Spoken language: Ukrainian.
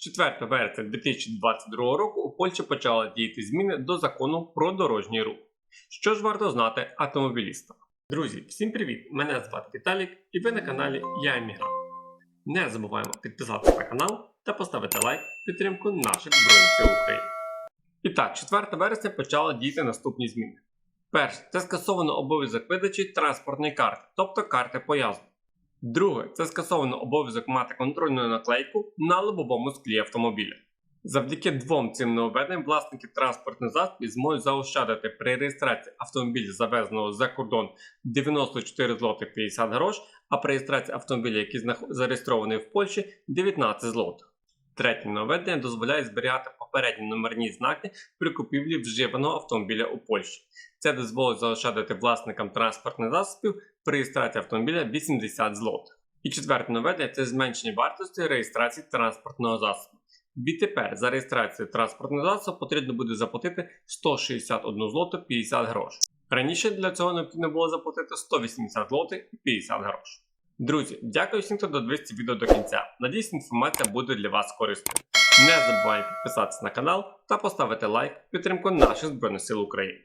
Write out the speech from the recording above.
4 вересня 2022 року у Польщі почали діяти зміни до закону про дорожній рух. Що ж варто знати автомобілістам? Друзі, всім привіт! Мене звати Віталік і ви на каналі Я Емігрант. Не забуваємо підписатися на канал та поставити лайк підтримку наших Збройних сил України. І так, 4 вересня почали діяти наступні зміни. Перше, це скасовано обов'язок видачі транспортної карти, тобто карти поїзду. Друге, це скасовано обов'язок мати контрольну наклейку на лобовому склі автомобіля. Завдяки двом цим нововведенням власники транспортних засобів зможуть заощадити при реєстрації автомобіля, завезеного за кордон 94 злоти 50 грош, а при реєстрації автомобіля, який зареєстрований в Польщі, 19 злотих. Третє нововведення дозволяє зберігати попередні номерні знаки при купівлі вживаного автомобіля у Польщі. Це дозволить заощадити власникам транспортних засобів при реєстрації автомобіля 80 злотих. І четверте нововведення – це зменшення вартості реєстрації транспортного засобу. Відтепер за реєстрацію транспортного засобу потрібно буде заплатити 161 злоту 50 грош. Раніше для цього необхідно було заплатити 180 злотих і 50 грош. Друзі, дякую всім, хто додивився відео до кінця. Надіюсь, інформація буде для вас корисною. Не забувайте підписатися на канал та поставити лайк підтримку наших Збройних сил України.